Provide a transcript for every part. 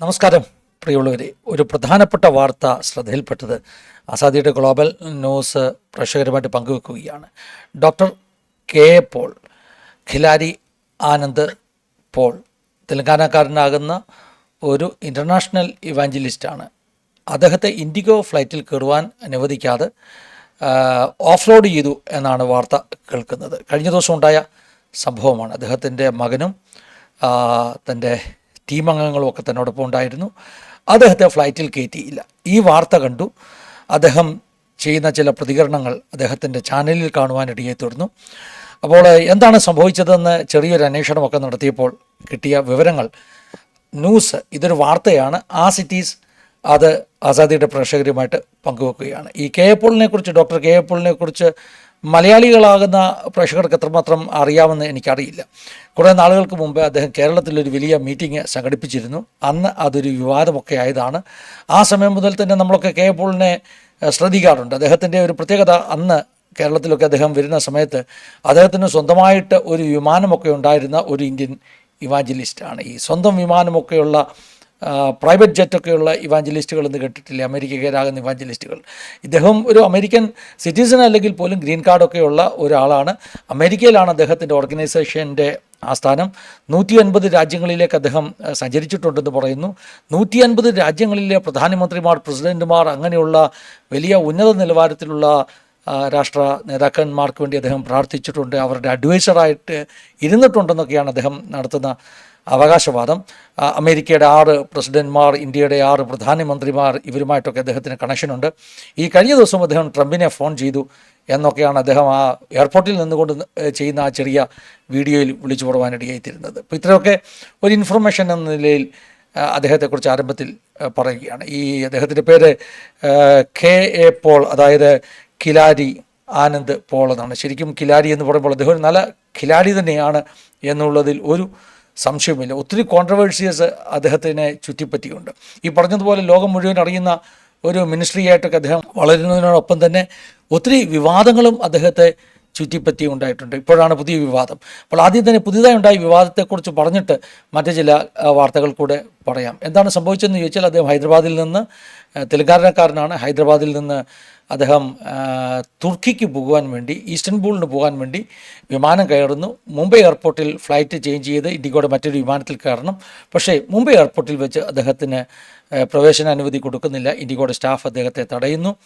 നമസ്കാരം പ്രിയമുള്ളവരെ. ഒരു പ്രധാനപ്പെട്ട വാർത്ത ശ്രദ്ധയിൽപ്പെട്ടത് ആസാദിയുടെ ഗ്ലോബൽ ന്യൂസ് പ്രേക്ഷകരുമായിട്ട് പങ്കുവെക്കുകയാണ്. Doctor K A Paul Kilari Anand Paul തെലങ്കാനക്കാരനാകുന്ന ഒരു ഇന്റർനാഷണൽ ഇവാഞ്ചലിസ്റ്റാണ്. അദ്ദേഹത്തെ ഇൻഡിഗോ ഫ്ലൈറ്റിൽ കയറുവാൻ അനുവദിക്കാതെ ഓഫ് റോഡ് ചെയ്തു എന്നാണ് വാർത്ത കേൾക്കുന്നത്. കഴിഞ്ഞ ദിവസം ഉണ്ടായ സംഭവമാണ്. അദ്ദേഹത്തിന്റെ മകനും തന്റെ ടീം അംഗങ്ങളും ഒക്കെ തന്നോടൊപ്പം ഉണ്ടായിരുന്നു. അദ്ദേഹത്തെ ഫ്ലൈറ്റിൽ കയറ്റിയില്ല. ഈ വാർത്ത കണ്ടു. അദ്ദേഹം ചെയ്യുന്ന ചില പ്രതികരണങ്ങൾ അദ്ദേഹത്തിന്റെ ചാനലിൽ കാണുവാനിടയെ തുടർന്നു അപ്പോൾ എന്താണ് സംഭവിച്ചതെന്ന് ചെറിയൊരു അന്വേഷണമൊക്കെ നടത്തിയപ്പോൾ കിട്ടിയ വിവരങ്ങൾ. ന്യൂസ് ഇതൊരു വാർത്തയാണ്. ആ സിറ്റീസ് അത് ആസാദിയുടെ പ്രേക്ഷകരുമായിട്ട് പങ്കുവെക്കുകയാണ്. ഈ കെ എ പോളിനെ കുറിച്ച് ഡോക്ടർ കെ എ പോളിനെ കുറിച്ച് മലയാളികളാകുന്ന പ്രേക്ഷകർക്ക് എത്രമാത്രം അറിയാമെന്ന് എനിക്കറിയില്ല. കുറേ നാളുകൾക്ക് മുമ്പ് അദ്ദേഹം കേരളത്തിലൊരു വലിയ മീറ്റിംഗ് സംഘടിപ്പിച്ചിരുന്നു. അന്ന് അതൊരു വിവാദമൊക്കെ ആയതാണ്. ആ സമയം മുതൽ തന്നെ നമ്മളൊക്കെ കെ പോളിനെ ശ്രദ്ധിക്കാറുണ്ട്. അദ്ദേഹത്തിന്റെ ഒരു പ്രത്യേകത അന്ന് കേരളത്തിലൊക്കെ അദ്ദേഹം വരുന്ന സമയത്ത് അദ്ദേഹത്തിന് സ്വന്തമായിട്ട് ഒരു വിമാനമൊക്കെ ഉണ്ടായിരുന്ന ഒരു ഇന്ത്യൻ ഇവാഞ്ചലിസ്റ്റാണ്. ഈ സ്വന്തം വിമാനമൊക്കെയുള്ള പ്രൈവറ്റ് ജെറ്റൊക്കെയുള്ള ഇവാഞ്ചലിസ്റ്റുകൾ എന്ന് കേട്ടിട്ടില്ലേ? അമേരിക്കക്കാരാകുന്ന ഇവാഞ്ചലിസ്റ്റുകൾ. ഇദ്ദേഹം ഒരു അമേരിക്കൻ സിറ്റിസൺ അല്ലെങ്കിൽ പോലും ഗ്രീൻ കാർഡൊക്കെയുള്ള ഒരാളാണ്. അമേരിക്കയിലാണ് അദ്ദേഹത്തിന്റെ ഓർഗനൈസേഷന്റെ ആസ്ഥാനം. നൂറ്റി അൻപത് രാജ്യങ്ങളിലേക്ക് അദ്ദേഹം സഞ്ചരിച്ചിട്ടുണ്ടെന്ന് പറയുന്നു. നൂറ്റി അൻപത് രാജ്യങ്ങളിലെ പ്രധാനമന്ത്രിമാർ പ്രസിഡന്റുമാർ അങ്ങനെയുള്ള വലിയ ഉന്നത നിലവാരത്തിലുള്ള രാഷ്ട്ര നേതാക്കന്മാർക്ക് വേണ്ടി അദ്ദേഹം പ്രാർത്ഥിച്ചിട്ടുണ്ട്. അവരുടെ അഡ്വൈസറായിട്ട് ഇരുന്നിട്ടുണ്ടെന്നൊക്കെയാണ് അദ്ദേഹം നടത്തുന്ന അവകാശവാദം. അമേരിക്കയുടെ ആറ് പ്രസിഡന്റ്മാർ ഇന്ത്യയുടെ ആറ് പ്രധാനമന്ത്രിമാർ ഇവരുമായിട്ടൊക്കെ അദ്ദേഹത്തിന് കണക്ഷനുണ്ട്. ഈ കഴിഞ്ഞ ദിവസം അദ്ദേഹം ട്രംപിനെ ഫോൺ ചെയ്തു എന്നൊക്കെയാണ് അദ്ദേഹം ആ എയർപോർട്ടിൽ നിന്നുകൊണ്ട് ചെയ്യുന്ന ആ ചെറിയ വീഡിയോയിൽ വിളിച്ചു പറയുവാനിടയായിത്തീരുന്നത്. അപ്പോൾ ഇത്രയൊക്കെ ഒരു ഇൻഫർമേഷൻ എന്ന നിലയിൽ അദ്ദേഹത്തെക്കുറിച്ച് ആരംഭത്തിൽ പറയുകയാണ്. ഈ അദ്ദേഹത്തിന്റെ പേര് കെ. എ. പോൾ അതായത് കിലാരി ആനന്ദ് പോൾ എന്നാണ്. ശരിക്കും കിലാരി എന്ന് പറയുമ്പോൾ അദ്ദേഹം ഒരു നല്ല കിലാരി തന്നെയാണ് എന്നുള്ളതിൽ ഒരു സംശയമില്ല ഒത്തിരി കോൺട്രവേഴ്സിയസ് അദ്ദേഹത്തിനെ ചുറ്റിപ്പറ്റിയുണ്ട്. ഈ പറഞ്ഞതുപോലെ ലോകം മുഴുവൻ അറിയുന്ന ഒരു മിനിസ്ട്രിയായിട്ടൊക്കെ അദ്ദേഹം വളരുന്നതിനോടൊപ്പം തന്നെ ഒത്തിരി വിവാദങ്ങളും അദ്ദേഹത്തെ ചുറ്റിപ്പറ്റി ഉണ്ടായിട്ടുണ്ട്. ഇപ്പോഴാണ് പുതിയ വിവാദം. അപ്പോൾ ആദ്യം തന്നെ പുതിയതായി ഉണ്ടായ വിവാദത്തെക്കുറിച്ച് പറഞ്ഞിട്ട് മറ്റു ചില വാർത്തകൾ കൂടെ പറയാം. എന്താണ് സംഭവിച്ചതെന്ന് ചോദിച്ചാൽ അദ്ദേഹം ഹൈദരാബാദിൽ നിന്ന് തെലങ്കാനക്കാരനാണ്. ഹൈദരാബാദിൽ നിന്ന് അദ്ദേഹം തുർക്കിക്ക് പോകുവാൻ വേണ്ടി ഈസ്റ്റൻബൂളിന് പോകാൻ വേണ്ടി വിമാനം കയറുന്നു. മുംബൈ എയർപോർട്ടിൽ ഫ്ലൈറ്റ് ചേഞ്ച് ചെയ്ത് ഇൻഡിഗോയുടെ മറ്റൊരു വിമാനത്തിൽ കയറണം. പക്ഷേ മുംബൈ എയർപോർട്ടിൽ വെച്ച് അദ്ദേഹത്തിന് പ്രവേശന അനുമതി കൊടുക്കുന്നില്ല. ഇൻഡിഗോയുടെ സ്റ്റാഫ് അദ്ദേഹത്തെ തടയുന്നു.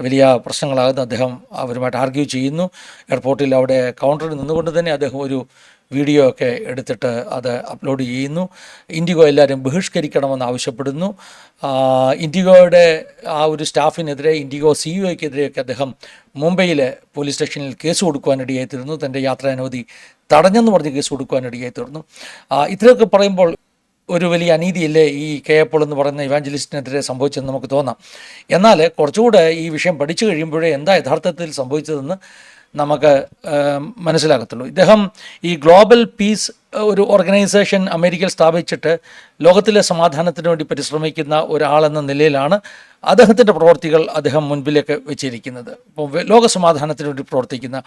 വലിയ പ്രശ്നങ്ങളാകുന്നു. അദ്ദേഹം അവരുമായിട്ട് ആർഗ്യൂ ചെയ്യുന്നു. എയർപോർട്ടിൽ അവിടെ കൗണ്ടറിൽ നിന്നുകൊണ്ട് തന്നെ അദ്ദേഹം ഒരു വീഡിയോ ഒക്കെ എടുത്തിട്ട് അത് അപ്ലോഡ് ചെയ്യുന്നു. ഇൻഡിഗോ എല്ലാവരും ബഹിഷ്കരിക്കണമെന്ന് ആവശ്യപ്പെടുന്നു. ഇൻഡിഗോയുടെ ആ ഒരു സ്റ്റാഫിനെതിരെ ഇൻഡിഗോ സി ഇ ഒക്കെതിരെയൊക്കെ അദ്ദേഹം മുംബൈയിലെ പോലീസ് സ്റ്റേഷനിൽ കേസ് കൊടുക്കുവാനിടയായി തീർന്നു. തന്റെ യാത്രാനുമതി തടഞ്ഞെന്ന് പറഞ്ഞ് കേസ് കൊടുക്കുവാനിടയായി തീർന്നു. ഇത്രയൊക്കെ പറയുമ്പോൾ ഒരു വലിയ അനീതിയല്ലേ ഈ കെ എപ്പോൾ എന്ന് പറയുന്ന ഇവാഞ്ചലിസ്റ്റിനെതിരെ സംഭവിച്ചതെന്ന് നമുക്ക് തോന്നാം. എന്നാൽ കുറച്ചുകൂടെ ഈ വിഷയം പഠിച്ചു കഴിയുമ്പോഴേ എന്താ യഥാർത്ഥത്തിൽ സംഭവിച്ചതെന്ന് നമുക്ക് മനസ്സിലാകത്തുള്ളൂ. ഇദ്ദേഹം ഈ ഗ്ലോബൽ പീസ് ഒരു ഓർഗനൈസേഷൻ അമേരിക്കയിൽ സ്ഥാപിച്ചിട്ട് ലോകത്തിലെ സമാധാനത്തിന് വേണ്ടി പരിശ്രമിക്കുന്ന ഒരാളെന്ന നിലയിലാണ് അദ്ദേഹത്തിന്റെ പ്രവർത്തികൾ അദ്ദേഹം മുൻപിലേക്ക് വെച്ചിരിക്കുന്നത്. ഇപ്പോൾ ലോക സമാധാനത്തിന് വേണ്ടി പ്രവർത്തിക്കുന്ന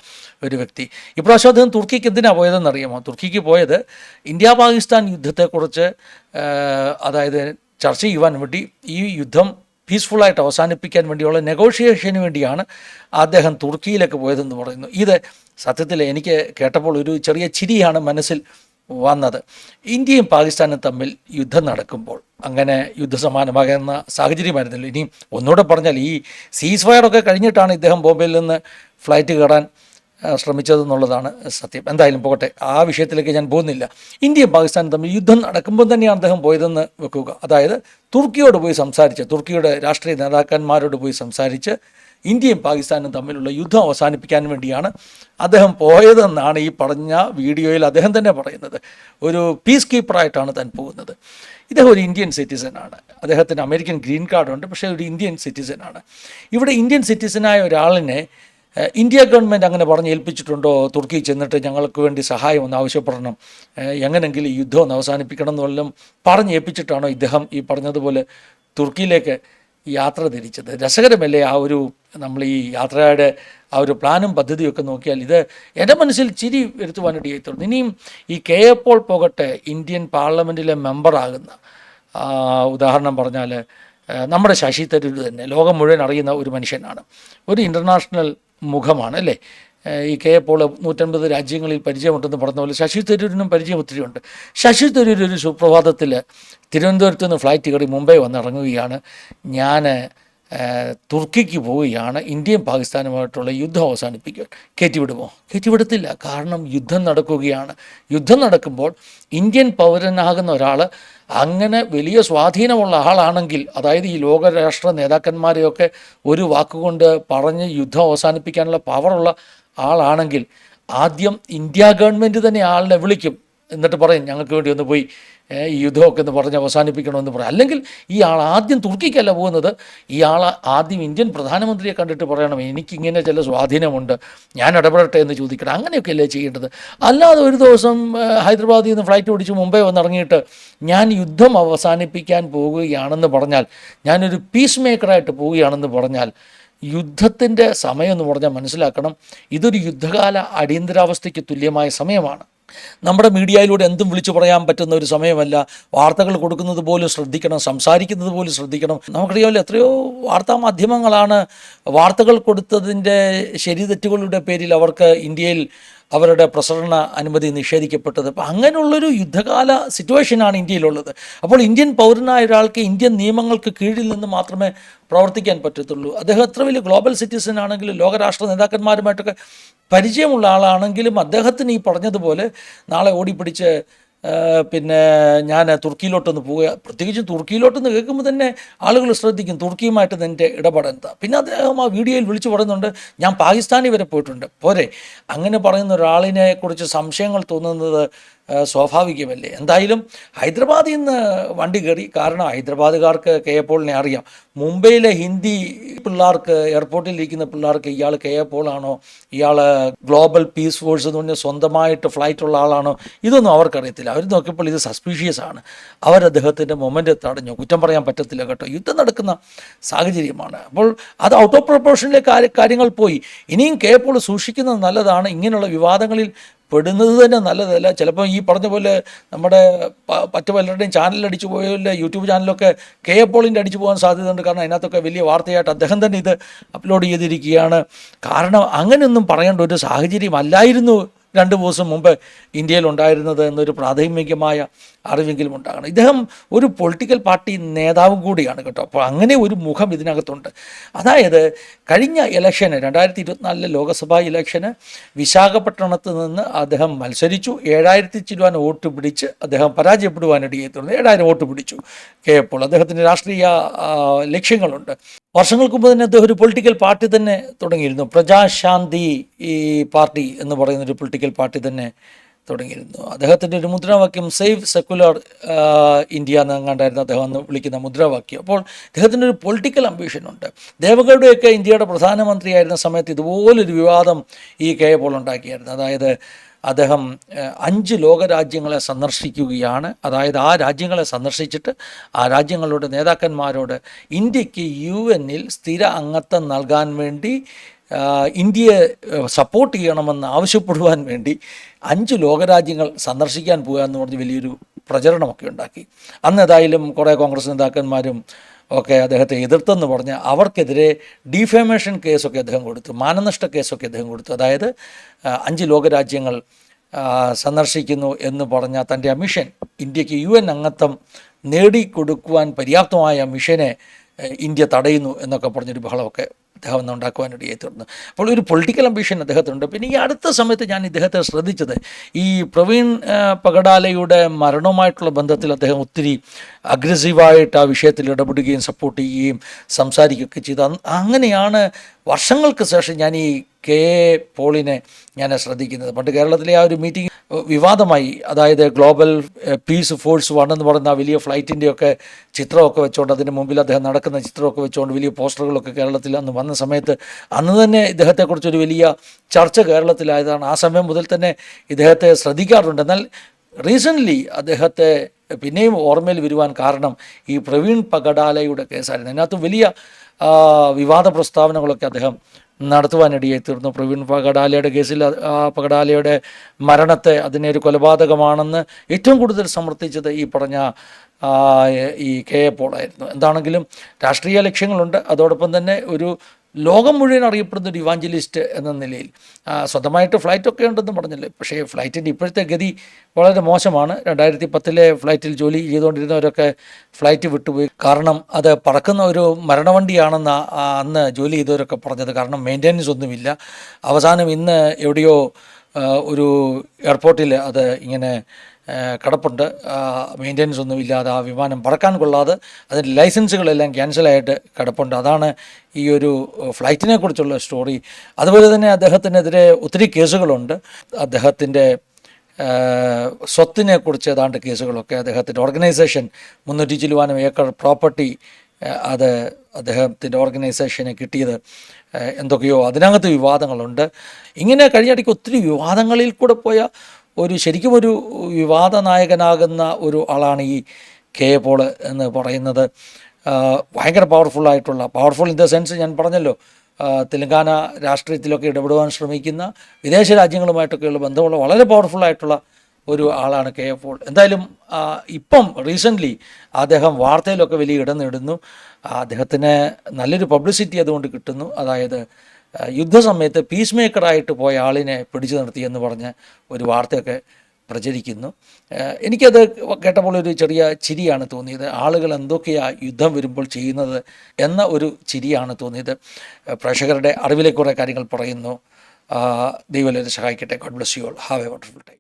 ഒരു വ്യക്തി. ഇപ്രാവശ്യം അദ്ദേഹം തുർക്കിക്ക് എന്തിനാണ് പോയതെന്ന് അറിയാമോ? തുർക്കിക്ക് പോയത് ഇന്ത്യ പാകിസ്ഥാൻ യുദ്ധത്തെക്കുറിച്ച് അതായത് ചർച്ച ചെയ്യുവാൻ വേണ്ടി ഈ യുദ്ധം പീസ്ഫുള്ളായിട്ട് അവസാനിപ്പിക്കാൻ വേണ്ടിയുള്ള നെഗോഷിയേഷന് വേണ്ടിയാണ് അദ്ദേഹം തുർക്കിയിലേക്ക് പോയതെന്ന് പറയുന്നു. ഇത് സത്യത്തിൽ എനിക്ക് കേട്ടപ്പോൾ ഒരു ചെറിയ ചിരിയാണ് മനസ്സിൽ വന്നത്. ഇന്ത്യയും പാകിസ്ഥാനും തമ്മിൽ യുദ്ധം നടക്കുമ്പോൾ അങ്ങനെ യുദ്ധസമാനമാകുന്ന സാഹചര്യമായിരുന്നല്ലോ. ഇനിയും ഒന്നുകൂടെ പറഞ്ഞാൽ ഈ സീസ് ഫയറൊക്കെ കഴിഞ്ഞിട്ടാണ് ഇദ്ദേഹം ബോംബെയിൽ നിന്ന് ഫ്ലൈറ്റ് കയറാൻ ശ്രമിച്ചതെന്നുള്ളതാണ് സത്യം. എന്തായാലും പോകട്ടെ ആ വിഷയത്തിലേക്ക് ഞാൻ പോകുന്നില്ല. ഇന്ത്യയും പാകിസ്ഥാനും തമ്മിൽ യുദ്ധം നടക്കുമ്പോൾ തന്നെയാണ് അദ്ദേഹം പോയതെന്ന് വെക്കുക. അതായത് തുർക്കിയോട് പോയി സംസാരിച്ച് തുർക്കിയുടെ രാഷ്ട്രീയ നേതാക്കന്മാരോട് പോയി സംസാരിച്ച് ഇന്ത്യയും പാകിസ്ഥാനും തമ്മിലുള്ള യുദ്ധം അവസാനിപ്പിക്കാൻ വേണ്ടിയാണ് അദ്ദേഹം പോയതെന്നാണ് ഈ പറഞ്ഞ വീഡിയോയിൽ അദ്ദേഹം തന്നെ പറയുന്നത്. ഒരു പീസ് കീപ്പറായിട്ടാണ് താൻ പോകുന്നത്. ഇദ്ദേഹം ഒരു ഇന്ത്യൻ സിറ്റിസനാണ് അദ്ദേഹത്തിന് അമേരിക്കൻ ഗ്രീൻ കാർഡുണ്ട് പക്ഷേ ഒരു ഇന്ത്യൻ സിറ്റിസനാണ് ഇവിടെ ഇന്ത്യൻ സിറ്റിസനായ ഒരാളിനെ ഇന്ത്യ ഗവൺമെന്റ് അങ്ങനെ പറഞ്ഞ് ഏൽപ്പിച്ചിട്ടുണ്ടോ? തുർക്കി ചെന്നിട്ട് ഞങ്ങൾക്ക് വേണ്ടി സഹായം ഒന്ന് ആവശ്യപ്പെടണം. എങ്ങനെങ്കിലും യുദ്ധം ഒന്ന് അവസാനിപ്പിക്കണം എന്നുള്ളതും പറഞ്ഞ് ഏൽപ്പിച്ചിട്ടാണോ ഇദ്ദേഹം ഈ പറഞ്ഞതുപോലെ തുർക്കിയിലേക്ക് യാത്ര തിരിച്ചത്? രസകരമല്ലേ ആ ഒരു നമ്മൾ ഈ യാത്രയുടെ ആ ഒരു പ്ലാനും പദ്ധതിയൊക്കെ നോക്കിയാൽ ഇത് എന്റെ മനസ്സിൽ ചിരി വരുത്തുവാനായിട്ട് തുടങ്ങി ഇനിയും ഈ കെ എ പോൾ പോകട്ടെ ഇന്ത്യൻ പാർലമെന്റിലെ മെമ്പറാകുന്ന ഉദാഹരണം പറഞ്ഞാൽ നമ്മുടെ ശശി തരൂർ തന്നെ ലോകം മുഴുവൻ അറിയുന്ന ഒരു മനുഷ്യനാണ്. ഒരു ഇന്റർനാഷണൽ മുഖമാണ് അല്ലേ? ഈ കെ പോൾ നൂറ്റൻപത് രാജ്യങ്ങളിൽ പരിചയമുണ്ടെന്ന് പറഞ്ഞ പോലെ ശശി തരൂരിനും പരിചയം ഒത്തിരിയുണ്ട് ശശി തരൂർ ഒരു സുപ്രഭാതത്തിൽ തിരുവനന്തപുരത്ത് നിന്ന് ഫ്ലൈറ്റ് കയറി മുംബൈ വന്നിറങ്ങുകയാണ് ഞാൻ തുർക്കിക്ക് പോവുകയാണ്. ഇന്ത്യയും പാകിസ്ഥാനുമായിട്ടുള്ള യുദ്ധം അവസാനിപ്പിക്കാൻ കയറ്റിവിടുമോ? കയറ്റിവിടത്തില്ല. കാരണം യുദ്ധം നടക്കുകയാണ്. യുദ്ധം നടക്കുമ്പോൾ ഇന്ത്യൻ പൗരനാകുന്ന ഒരാൾ അങ്ങനെ വലിയ സ്വാധീനമുള്ള ആളാണെങ്കിൽ അതായത് ഈ ലോകരാഷ്ട്ര നേതാക്കന്മാരെയൊക്കെ ഒരു വാക്കുകൊണ്ട് പറഞ്ഞ് യുദ്ധം അവസാനിപ്പിക്കാനുള്ള പവറുള്ള ആളാണെങ്കിൽ ആദ്യം ഇന്ത്യ ഗവൺമെന്റ് തന്നെ ആളിനെ വിളിക്കും. എന്നിട്ട് പറയും ഞങ്ങൾക്ക് വേണ്ടി ഒന്ന് പോയി ഈ യുദ്ധമൊക്കെ എന്ന് പറഞ്ഞ് അവസാനിപ്പിക്കണമെന്ന് പറയും. അല്ലെങ്കിൽ ഈ ആൾ ആദ്യം തുർക്കിക്കല്ല പോകുന്നത് ആൾ ആദ്യം ഇന്ത്യൻ പ്രധാനമന്ത്രിയെ കണ്ടിട്ട് പറയണം എനിക്കിങ്ങനെ ചില സ്വാധീനമുണ്ട് ഞാൻ ഇടപെടട്ടെ എന്ന് ചോദിക്കണം അങ്ങനെയൊക്കെയല്ലേ ചെയ്യേണ്ടത്. അല്ലാതെ ഒരു ദിവസം ഹൈദരാബാദിൽ നിന്ന് ഫ്ലൈറ്റ് ഓടിച്ച് മുംബൈ വന്നിറങ്ങിയിട്ട് ഞാൻ യുദ്ധം അവസാനിപ്പിക്കാൻ പോവുകയാണെന്ന് പറഞ്ഞാൽ ഞാനൊരു പീസ് മേക്കറായിട്ട് പോവുകയാണെന്ന് പറഞ്ഞാൽ യുദ്ധത്തിന്റെ സമയം എന്ന് പറഞ്ഞാൽ മനസ്സിലാക്കണം ഇതൊരു യുദ്ധകാല അടിയന്തരാവസ്ഥയ്ക്ക് തുല്യമായ സമയമാണ്. നമ്മുടെ മീഡിയയിലൂടെ എന്തും വിളിച്ചു പറയാൻ പറ്റുന്ന ഒരു സമയമല്ല. വാർത്തകൾ കൊടുക്കുന്നത് പോലും ശ്രദ്ധിക്കണം സംസാരിക്കുന്നത് പോലും ശ്രദ്ധിക്കണം. നമുക്കറിയാമല്ലോ എത്രയോ വാർത്താ മാധ്യമങ്ങളാണ് വാർത്തകൾ കൊടുത്തതിന്റെ ശരി തെറ്റുകളുടെ പേരിൽ അവർക്ക് ഇന്ത്യയിൽ അവരുടെ പ്രസരണ അനുമതി നിഷേധിക്കപ്പെട്ടത്. അപ്പോൾ അങ്ങനെയുള്ളൊരു യുദ്ധകാല സിറ്റുവേഷനാണ് ഇന്ത്യയിലുള്ളത്. അപ്പോൾ ഇന്ത്യൻ പൗരനായ ഒരാൾക്ക് ഇന്ത്യൻ നിയമങ്ങൾക്ക് കീഴിൽ നിന്ന് മാത്രമേ പ്രവർത്തിക്കാൻ പറ്റത്തുള്ളൂ. അദ്ദേഹം എത്ര വലിയ ഗ്ലോബൽ സിറ്റിസൺ ആണെങ്കിലും ലോകരാഷ്ട്ര നേതാക്കന്മാരുമായിട്ടൊക്കെ പരിചയമുള്ള ആളാണെങ്കിലും അദ്ദേഹത്തിന് ഈ പറഞ്ഞതുപോലെ നാളെ ഓടിപ്പിടിച്ച് പിന്നെ ഞാൻ തുർക്കിയിലോട്ടൊന്ന് പോവുക. പ്രത്യേകിച്ചും തുർക്കിയിലോട്ടൊന്ന് കേൾക്കുമ്പോൾ തന്നെ ആളുകൾ ശ്രദ്ധിക്കും. തുർക്കിയുമായിട്ട് നിന്റെ ഇടപെടൽ എന്താ പിന്നെ അദ്ദേഹം ആ വീഡിയോയിൽ വിളിച്ചു പറയുന്നുണ്ട് ഞാൻ പാകിസ്ഥാനിൽ വരെ പോയിട്ടുണ്ട്. പോരെ. അങ്ങനെ പറയുന്ന ഒരാളിനെ കുറിച്ച് സംശയങ്ങൾ തോന്നുന്നത് സ്വാഭാവികമല്ലേ? എന്തായാലും ഹൈദരാബാദിൽ നിന്ന് വണ്ടി കയറി കാരണം ഹൈദരാബാദുകാർക്ക് കെ എ പോളിനെ അറിയാം. മുംബൈയിലെ ഹിന്ദി പിള്ളേർക്ക് എയർപോർട്ടിൽ ഇരിക്കുന്ന പിള്ളേർക്ക് ഇയാൾ കെ എ പോളാണോ? ഇയാൾ ഗ്ലോബൽ പീസ് ഫോഴ്സ് എന്ന് പറഞ്ഞ സ്വന്തമായിട്ട് ഫ്ലൈറ്റ് ഉള്ള ആളാണോ? ഇതൊന്നും അവർക്കറിയത്തില്ല. അവർ നോക്കിയപ്പോൾ ഇത് സസ്പീഷ്യസ് ആണ്. അവർ അദ്ദേഹത്തിന്റെ മൊമെന്റ് തടഞ്ഞു. കുറ്റം പറയാൻ പറ്റത്തില്ല കേട്ടോ. യുദ്ധം നടക്കുന്ന സാഹചര്യമാണ്. അപ്പോൾ അത് ഔട്ട് ഓഫ് പ്രൊപ്പോർഷനിലെ കാര്യങ്ങൾ പോയി. ഇനിയും കെ പോൾ സൂക്ഷിക്കുന്നത് നല്ലതാണ്. ഇങ്ങനെയുള്ള വിവാദങ്ങളിൽ പെടുന്നത് തന്നെ നല്ലതല്ല. ചിലപ്പോൾ ഈ പറഞ്ഞ പോലെ നമ്മുടെ മറ്റു പലരുടെയും ചാനൽ അടിച്ചു പോയല്ലേ യൂട്യൂബ് ചാനലൊക്കെ കെ എ പോളിന്റെ അടിച്ചു പോകാൻ സാധ്യതയുണ്ട്. കാരണം അതിനകത്തൊക്കെ വലിയ വാർത്തയായിട്ട് അദ്ദേഹം തന്നെ ഇത് അപ്ലോഡ് ചെയ്തിരിക്കുകയാണ്. കാരണം അങ്ങനെയൊന്നും പറയേണ്ട ഒരു സാഹചര്യം അല്ലായിരുന്നു. രണ്ട് ദിവസം മുമ്പ് ഇന്ത്യയിൽ ഉണ്ടായിരുന്നത് എന്നൊരു പ്രാഥമികമായ അറിവെങ്കിലും ഉണ്ടാകണം. ഇദ്ദേഹം ഒരു പൊളിറ്റിക്കൽ പാർട്ടി നേതാവും കൂടിയാണ് കേട്ടോ. അപ്പോൾ അങ്ങനെ ഒരു മുഖം ഇതിനകത്തുണ്ട്. അതായത് കഴിഞ്ഞ ഇലക്ഷന് രണ്ടായിരത്തി ഇരുപത്തിനാലിലെ ലോക്സഭാ ഇലക്ഷന് വിശാഖപട്ടണത്ത് നിന്ന് അദ്ദേഹം മത്സരിച്ചു. ഏഴായിരത്തി ചിരുവാൻ വോട്ട് പിടിച്ച് അദ്ദേഹം പരാജയപ്പെടുവാനിടയായി തീർന്നു ഏഴായിരം വോട്ട് പിടിച്ചു കെ അപ്പോൾ അദ്ദേഹത്തിന്റെ രാഷ്ട്രീയ ലക്ഷ്യങ്ങളുണ്ട്. വർഷങ്ങൾക്ക് മുമ്പ് തന്നെ അദ്ദേഹം ഒരു പൊളിറ്റിക്കൽ പാർട്ടി തന്നെ തുടങ്ങിയിരുന്നു. പ്രജാശാന്തി ഈ പാർട്ടി എന്ന് പറയുന്ന ഒരു പൊളിറ്റിക്കൽ പാർട്ടി തന്നെ തുടങ്ങിയിരുന്നു. അദ്ദേഹത്തിന്റെ ഒരു മുദ്രാവാക്യം സേവ് സെക്കുലർ ഇന്ത്യ എന്നങ്ങാണ്ടായിരുന്നു അദ്ദേഹം അന്ന് വിളിക്കുന്ന മുദ്രാവാക്യം. അപ്പോൾ അദ്ദേഹത്തിന്റെ ഒരു പൊളിറ്റിക്കൽ അംബീഷൻ ഉണ്ട്. ദേവഗൗഡയൊക്കെ ഇന്ത്യയുടെ പ്രധാനമന്ത്രിയായിരുന്ന സമയത്ത് ഇതുപോലൊരു വിവാദം ഈ കെ പോൾ ഉണ്ടാക്കിയായിരുന്നു. അതായത് അദ്ദേഹം അഞ്ച് ലോകരാജ്യങ്ങളെ സന്ദർശിക്കുകയാണ്. അതായത് ആ രാജ്യങ്ങളെ സന്ദർശിച്ചിട്ട് ആ രാജ്യങ്ങളുടെ നേതാക്കന്മാരോട് ഇന്ത്യയ്ക്ക് യു എന്നിൽ സ്ഥിര അംഗത്വം നൽകാൻ വേണ്ടി ഇന്ത്യയെ സപ്പോർട്ട് ചെയ്യണമെന്ന് ആവശ്യപ്പെടുവാൻ വേണ്ടി അഞ്ച് ലോകരാജ്യങ്ങൾ സന്ദർശിക്കാൻ പോകുക എന്ന് പറഞ്ഞ് വലിയൊരു പ്രചരണമൊക്കെ ഉണ്ടാക്കി. അന്ന് ഏതായാലും കുറേ കോൺഗ്രസ് നേതാക്കന്മാരും ഒക്കെ അദ്ദേഹത്തെ എതിർത്തെന്ന് പറഞ്ഞ് അവർക്കെതിരെ ഡിഫേമേഷൻ കേസൊക്കെ അദ്ദേഹം കൊടുത്തു മാനനഷ്ട കേസൊക്കെ അദ്ദേഹം കൊടുത്തു. അതായത് അഞ്ച് ലോകരാജ്യങ്ങൾ സന്ദർശിക്കുന്നു എന്ന് പറഞ്ഞ തന്റെ ആ മിഷൻ ഇന്ത്യയ്ക്ക് യു എൻ അംഗത്വം നേടിക്കൊടുക്കുവാൻ പര്യാപ്തമായ മിഷനെ ഇന്ത്യ തടയുന്നു എന്നൊക്കെ പറഞ്ഞൊരു ബഹളമൊക്കെ അദ്ദേഹം അന്ന് ഉണ്ടാക്കുവാനായിട്ട് തീർന്നു അപ്പോൾ ഒരു പൊളിറ്റിക്കൽ അംബീഷൻ അദ്ദേഹത്തിനുണ്ട്. പിന്നെ ഈ അടുത്ത സമയത്ത് ഞാൻ ഇദ്ദേഹത്തെ ശ്രദ്ധിച്ചത് ഈ പ്രവീൺ പകടാലയുടെ മരണവുമായിട്ടുള്ള ബന്ധത്തിൽ അദ്ദേഹം ഒത്തിരി അഗ്രസീവായിട്ട് ആ വിഷയത്തിൽ ഇടപെടുകയും സപ്പോർട്ട് ചെയ്യുകയും സംസാരിക്കുകയൊക്കെ ചെയ്തു. അങ്ങനെയാണ് വർഷങ്ങൾക്ക് ശേഷം ഞാൻ ഈ കെ. എ പോളിനെ ഞാൻ ശ്രദ്ധിക്കുന്നത്. പണ്ട് കേരളത്തിലെ ആ ഒരു മീറ്റിംഗ് വിവാദമായി. അതായത് ഗ്ലോബൽ പീസ് ഫോഴ്സ് വൺ എന്ന് പറയുന്ന വലിയ ഫ്ലൈറ്റിന്റെയൊക്കെ ചിത്രമൊക്കെ വെച്ചുകൊണ്ട് അതിന് മുമ്പിൽ അദ്ദേഹം നടക്കുന്ന ചിത്രമൊക്കെ വെച്ചുകൊണ്ട് വലിയ പോസ്റ്ററുകളൊക്കെ കേരളത്തിൽ അന്ന് വന്ന സമയത്ത് അന്ന് തന്നെ ഇദ്ദേഹത്തെക്കുറിച്ചൊരു വലിയ ചർച്ച കേരളത്തിലായതാണ്. ആ സമയം മുതൽ തന്നെ ഇദ്ദേഹത്തെ ശ്രദ്ധിക്കാറുണ്ട്. എന്നാൽ റീസെന്റ്ലി അദ്ദേഹത്തെ പിന്നെയും ഓർമ്മയിൽ വരുവാൻ കാരണം ഈ പ്രവീൺ പകടാലയുടെ കേസായിരുന്നു. അതിനകത്ത് വലിയ വിവാദ പ്രസ്താവനകളൊക്കെ അദ്ദേഹം നടത്തുവാനിടയായി തീർന്നു. പ്രവീൺ പകടാലയുടെ കേസിൽ പകടാലയുടെ മരണത്തെ അതിനെ ഒരു കൊലപാതകമാണെന്ന് ഏറ്റവും കൂടുതൽ സമർത്ഥിച്ചത് ഈ പറഞ്ഞ ഈ കെ എ പോളായിരുന്നു. എന്താണെങ്കിലും രാഷ്ട്രീയ ലക്ഷ്യങ്ങളുണ്ട്. അതോടൊപ്പം തന്നെ ഒരു ലോകം മുഴുവൻ അറിയപ്പെടുന്ന ഒരു ഇവാഞ്ചലിസ്റ്റ് എന്ന നിലയിൽ. സ്വന്തമായിട്ട് ഫ്ലൈറ്റൊക്കെ ഉണ്ടെന്ന് പറഞ്ഞല്ലോ? പക്ഷേ ഫ്ലൈറ്റിന്റെ ഇപ്പോഴത്തെ ഗതി വളരെ മോശമാണ്. രണ്ടായിരത്തി പത്തിലെ ഫ്ലൈറ്റിൽ ജോലി ചെയ്തുകൊണ്ടിരുന്നവരൊക്കെ ഫ്ലൈറ്റ് വിട്ടുപോയി. കാരണം അത് പറക്കുന്ന ഒരു മരണവണ്ടിയാണെന്ന് അന്ന് ജോലി ചെയ്തവരൊക്കെ പറഞ്ഞത്. കാരണം മെയിന്റെനൻസ് ഒന്നുമില്ല. അവസാനം ഇന്ന് എവിടെയോ ഒരു എയർപോർട്ടിൽ അത് ഇങ്ങനെ കിടപ്പുണ്ട്. മെയിന്റെനൻസ് ഒന്നും ഇല്ലാതെ ആ വിമാനം പറക്കാൻ കൊള്ളാതെ അതിന്റെ ലൈസൻസുകളെല്ലാം ക്യാൻസലായിട്ട് കിടപ്പുണ്ട്. അതാണ് ഈ ഒരു ഫ്ലൈറ്റിനെ കുറിച്ചുള്ള സ്റ്റോറി അതുപോലെ തന്നെ അദ്ദേഹത്തിനെതിരെ ഒത്തിരി കേസുകളുണ്ട്. അദ്ദേഹത്തിന്റെ സ്വത്തിനെ കുറിച്ച് ഏതാണ്ട് കേസുകളൊക്കെ അദ്ദേഹത്തിന്റെ ഓർഗനൈസേഷൻ മുന്നൂറ്റി ചില്ലുവാനും ഏക്കർ പ്രോപ്പർട്ടി അത് അദ്ദേഹത്തിന്റെ ഓർഗനൈസേഷനെ കിട്ടിയത് എന്തൊക്കെയോ അതിനകത്ത് വിവാദങ്ങളുണ്ട്. ഇങ്ങനെ കഴിഞ്ഞിടയ്ക്ക് ഒത്തിരി വിവാദങ്ങളിൽ കൂടെ പോയ ഒരു ശരിക്കും ഒരു വിവാദ നായകനാകുന്ന ഒരു ആളാണ് ഈ കെ പോൾ എന്ന് പറയുന്നത്. ഭയങ്കര പവർഫുള്ളായിട്ടുള്ള പവർഫുൾ ഇൻ ദ സെൻസ് ഞാൻ പറഞ്ഞല്ലോ തെലങ്കാന രാഷ്ട്രീയത്തിലൊക്കെ ഇടപെടുവാൻ ശ്രമിക്കുന്ന വിദേശ രാജ്യങ്ങളുമായിട്ടൊക്കെയുള്ള ബന്ധമുള്ള വളരെ പവർഫുള്ളായിട്ടുള്ള ഒരു ആളാണ് കെ എഫ് പോൾ എന്തായാലും ഇപ്പം റീസെന്റ്ലി അദ്ദേഹം വാർത്തയിലൊക്കെ വലിയ ഇടം നേടുന്നു. അദ്ദേഹത്തിന് നല്ലൊരു പബ്ലിസിറ്റി അതുകൊണ്ട് കിട്ടുന്നു. അതായത് യുദ്ധസമയത്ത് പീസ് മേക്കറായിട്ട് പോയ ആളിനെ പിടിച്ചു നിർത്തി എന്ന് പറഞ്ഞ ഒരു വാർത്തയൊക്കെ പ്രചരിക്കുന്നു. എനിക്കത് കേട്ടപ്പോൾ ഒരു ചെറിയ ചിരിയാണ് തോന്നിയത്. ആളുകൾ എന്തൊക്കെയാണ് യുദ്ധം വരുമ്പോൾ ചെയ്യുന്നത് എന്ന ഒരു ചിരിയാണ് തോന്നിയത്. പ്രേക്ഷകരുടെ അറിവിലെ കുറേ കാര്യങ്ങൾ പറയുന്നു. ദൈവം സഹായിക്കട്ടെ. God bless you all have a wonderful time